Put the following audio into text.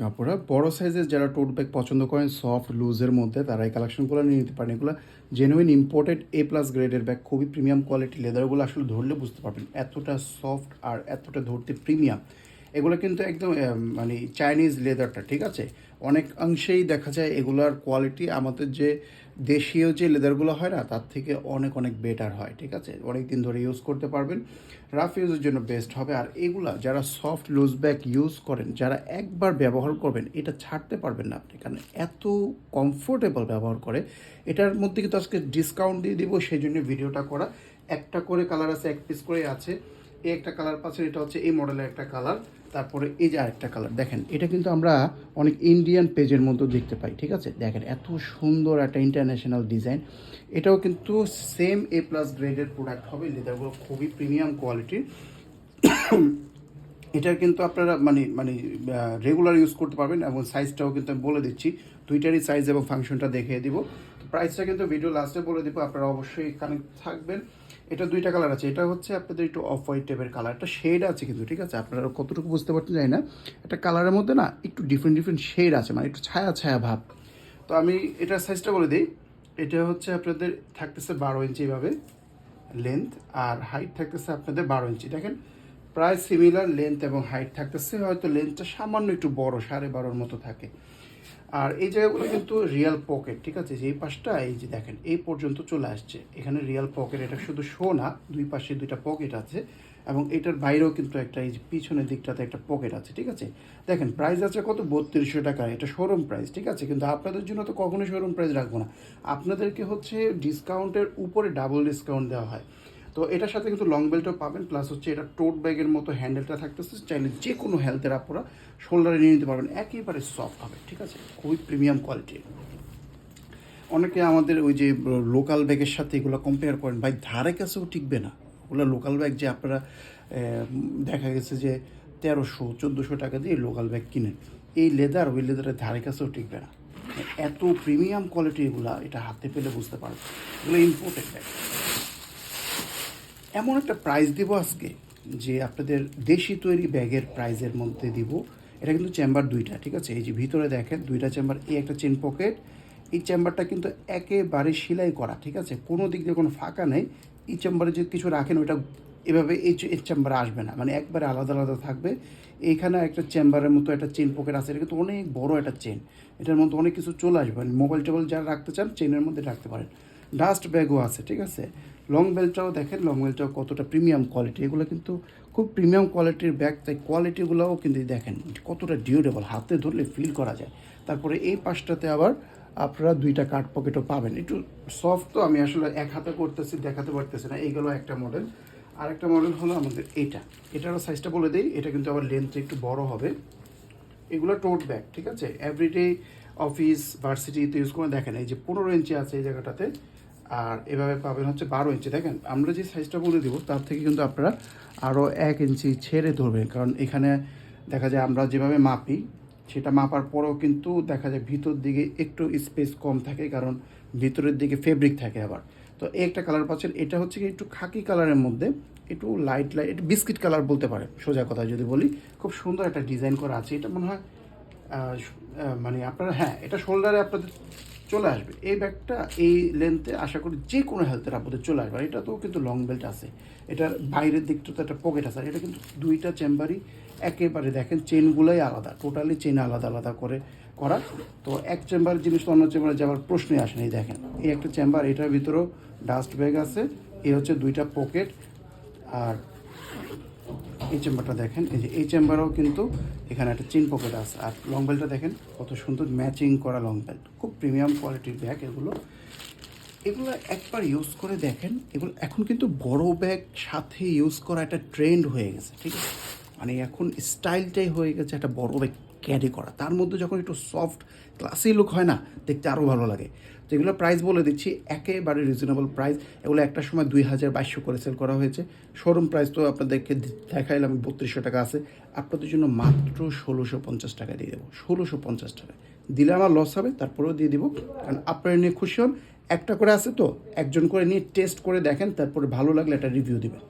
কাপড়া। বড় সাইজের যারা টোট ব্যাগ পছন্দ করেন সফট লুজের মধ্যে তারা এই কালেকশনগুলো নিয়ে নিতে পারেন। এগুলো জেনুইন ইম্পোর্টেড এ প্লাস গ্রেডের ব্যাগ খুবই প্রিমিয়াম কোয়ালিটি লেদারগুলো আসলে ধরলে বুঝতে পারবেন এতটা সফট আর এতটা ধরতে প্রিমিয়াম এগুলো কিন্তু একদম মানে চাইনিজ লেদারটা ঠিক আছে? অনেক অংশেই দেখা যায় এগুলার কোয়ালিটি আমাদের যে দেশীয় যে লেদারগুলো হয় না, তার থেকে অনেক অনেক বেটার হয়, ঠিক আছে? অনেক দিন ধরে ইউজ করতে পারবেন। রাফ ইউজের জন্য বেস্ট হবে। আর এগুলা যারা সফট লুজ ব্যাগ ইউজ করেন, যারা একবার ব্যবহার করবেন, এটা ছাড়তে পারবেন না আপনি। কারণ এত কমফোর্টেবল ব্যবহার করে, এটার মধ্যে কিন্তু আজকে ডিসকাউন্ট দিয়ে দিব, সেই জন্য ভিডিওটা করা। একটা করে কালার আছে, এক পিস করে আছে। এই একটা কালার পাচ্ছেন, এটা হচ্ছে এই মডেলের একটা কালার তারপরে এই যে আরেকটা কালার দেখেন, এটা কিন্তু আমরা অনেক ইন্ডিয়ান পেজের মধ্যে দেখতে পাই, ঠিক আছে? দেখেন, এত সুন্দর একটা ইন্টারন্যাশনাল ডিজাইন এটাও কিন্তু সেম এ প্লাস গ্রেডের প্রোডাক্ট হবে লেদারগুলো খুবই প্রিমিয়াম কোয়ালিটির এটার কিন্তু আপনারা মানে মানে রেগুলার ইউজ করতে পারবেন এবং সাইজটাও কিন্তু আমি বলে দিচ্ছি। দুইটারই সাইজ এবং ফাংশনটা দেখিয়ে দিব। প্রাইসটা কিন্তু ভিডিও লাস্টে বলে দিব, আপনারা অবশ্যই কানেক্ট থাকবেন। এটা দুইটা কালার আছে, এটা হচ্ছে আপনাদের একটু অফ হোয়াইট টাইপের কালার একটা শেড আছে কিন্তু, ঠিক আছে? আপনারা কতটুকু বুঝতে পারতে যাই না, একটা কালারের মধ্যে না একটু ডিফারেন্ট ডিফারেন্ট শেড আছে মানে একটু ছায়া ছায়া ভাব। তো আমি এটার সাইজটা বলে দিই, এটা হচ্ছে আপনাদের থাকতেছে বারো ইঞ্চি এভাবে লেন্থ আর হাইট থাকতেছে আপনাদের বারো ইঞ্চি দেখেন, প্রায় সিমিলার লেন্থ এবং হাইট থাকতেছে, হয়তো লেন্থটা সামান্য একটু বড়, সাড়ে বারোর মতো থাকে। আর এই জায়গাগুলো কিন্তু রিয়াল পকেট ঠিক আছে? যে এই পাশটা, এই যে দেখেন, এই পর্যন্ত চলে আসছে। এখানে রিয়াল পকেট এটা শুধু শো না, দুই পাশে দুইটা পকেট আছে। এবং এটার বাইরেও কিন্তু একটা, এই যে পিছনের দিকটাতে একটা পকেট আছে, ঠিক আছে? দেখেন প্রাইস আছে কত? বত্রিশশো টাকা। এটা শোরুম প্রাইস ঠিক আছে? কিন্তু আপনাদের জন্য তো কখনোই শোরুম প্রাইস রাখব না। আপনাদেরকে হচ্ছে ডিসকাউন্টের উপরে ডাবল ডিসকাউন্ট দেওয়া হয়। তো এটার সাথে কিন্তু লং বেল্টও পাবেন প্লাস হচ্ছে এটা টোট ব্যাগের মতো হ্যান্ডেলটা থাকতেছে, চাইলে যে কোনো হেলথের আপনারা শোল্ডারে নিয়ে নিতে পারবেন। একেবারে সফট হবে, ঠিক আছে? খুবই প্রিমিয়াম কোয়ালিটির অনেকে আমাদের ওই যে লোকাল ব্যাগের সাথে এগুলো কম্পেয়ার করেন, ভাই ধারে কাছেও টিকবে না। ওগুলো লোকাল ব্যাগ যে আপনারা দেখা গেছে যে তেরোশো, চোদ্দোশো টাকা দিয়ে লোকাল ব্যাগ কিনেন। এই লেদার ওই লেদারের ধারে কাছেও টিকবে না। এত প্রিমিয়াম কোয়ালিটি এগুলা এটা হাতে পেলে বুঝতে পারবে এগুলো ইম্পোর্টেড ব্যাগ এমন একটা প্রাইস দিব আজকে, যে আপনাদের দেশি তৈরি ব্যাগের প্রাইজের মধ্যে দিব। এটা কিন্তু চেম্বার দুইটা, ঠিক আছে? এই যে ভিতরে দেখেন, দুইটা চেম্বার এই একটা চেন পকেট এই চেম্বারটা কিন্তু একেবারে সেলাই করা, ঠিক আছে? কোনো দিক দিয়ে কোনো ফাঁকা নেই। এই চেম্বারে যদি কিছু রাখেন, ওইটা এভাবে এই চেম্বারে আসবে না। মানে একবারে আলাদা আলাদা থাকবে। এইখানে একটা চেম্বারের মতো একটা চেন পকেট আছে, এটা কিন্তু অনেক বড় একটা চেন এটার মধ্যে অনেক কিছু চলে আসবে। মানে মোবাইল টোবাইল যারা রাখতে চান চেনের মধ্যে রাখতে পারেন। ডাস্ট ব্যাগও আছে, ঠিক আছে? লং বেল্টটাও দেখেন লং বেল্টটাও কতটা প্রিমিয়াম কোয়ালিটি এগুলো কিন্তু খুব প্রিমিয়াম কোয়ালিটির ব্যাগ তাই কোয়ালিটিগুলোও কিন্তু দেখেন কতটা ডিউরেবল হাতে ধরলে ফিল করা যায়। তারপরে এই পাশটাতে আবার আপনারা দুইটা কাঠ পকেটও পাবেন। একটু সফট তো, আমি আসলে এক হাতে করতেছি, দেখাতে পারতেছি না, এইগুলো একটা মডেল আরেকটা মডেল হলো আমাদের এইটা। এটারও সাইজটা বলে দিই, এটা কিন্তু আবার লেন্থ একটু বড় হবে। এগুলো টোট ব্যাগ ঠিক আছে? এভরিডে অফিস ভার্সিটিতে ইউজ করে দেখেন, এই যে পনেরো ইঞ্চি আছে এই জায়গাটাতে। আর এভাবে পাবেন হচ্ছে বারো ইঞ্চি। দেখেন, আমরা যে সাইজটা বলে দিব, তার থেকে কিন্তু আপনারা আরও এক ইঞ্চি ছেড়ে ধরবেন। কারণ এখানে দেখা যায় আমরা যেভাবে মাপি, সেটা মাপার পরেও কিন্তু দেখা যায় ভিতর দিকে একটু স্পেস কম থাকে, কারণ ভিতরের দিকে ফেব্রিক থাকে আবার। তো একটা কালার পাচ্ছেন, এটা হচ্ছে কি একটু খাকি কালারের মধ্যে, একটু লাইট লাইট একটু বিস্কিট কালার বলতে পারে, সোজা কথা যদি বলি। খুব সুন্দর একটা ডিজাইন করা আছে, এটা মনে হয় মানে আপনারা হ্যাঁ এটা শোল্ডারে আপনাদের চলে আসবে। এই ব্যাগটা এই লেন্থে আশা করি যে কোনো হেলথের আপদে চলে আসবে। আর এটাতেও কিন্তু লং বেল্ট আছে। এটার বাইরের দিকটাতে একটা পকেট আছে। এটা কিন্তু দুইটা চেম্বারই একেবারে দেখেন চেনগুলোই আলাদা। টোটালি চেন আলাদা আলাদা করে করা। তো এক চেম্বার জিনিস তো অন্য চেম্বারে যাওয়ার প্রশ্নই আসে এই দেখেন, এই একটা চেম্বার এটার ভিতরেও ডাস্ট ব্যাগ আছে। এই হচ্ছে দুইটা পকেট আর এই চেম্বারটা দেখেন, এই যে এই চেম্বারও কিন্তু এখানে একটা চেন পকেট আছে। আর লং বেল্টটা দেখেন, কত সুন্দর ম্যাচিং করা লং বেল্ট খুব প্রিমিয়াম কোয়ালিটির ব্যাগ এগুলো। এগুলো একবার ইউজ করে দেখেন, এগুলো এখন কিন্তু বড় ব্যাগ সাথে ইউজ করা একটা ট্রেন্ড হয়ে গেছে, ঠিক আছে? মানে এখন স্টাইলটাই হয়ে গেছে একটা বড় ক্যারি করা। তার মধ্যে যখন একটু সফট ক্লাসি লুক হয় না, দেখতে আরও ভালো লাগে। তো এগুলো প্রাইস বলে দিচ্ছি, একেবারে রিজনেবল প্রাইস এগুলো একটা সময় দুই হাজার বাইশশো করে সেল করা হয়েছে। শোরুম প্রাইস তো আপনাদেরকে দেখাইলাম, বত্রিশশো টাকা আছে। আপনাদের জন্য মাত্র ষোলোশো পঞ্চাশ টাকা দিয়ে দেবো। ষোলোশো পঞ্চাশ টাকা। দিলে আমার লস হবে, তারপরেও দিয়ে দিব। কারণ আপনারা নিয়ে খুশি হন। একটা করে আছে তো, একজন করে নিয়ে টেস্ট করে দেখেন, তারপরে ভালো লাগলে একটা রিভিউ দিবেন।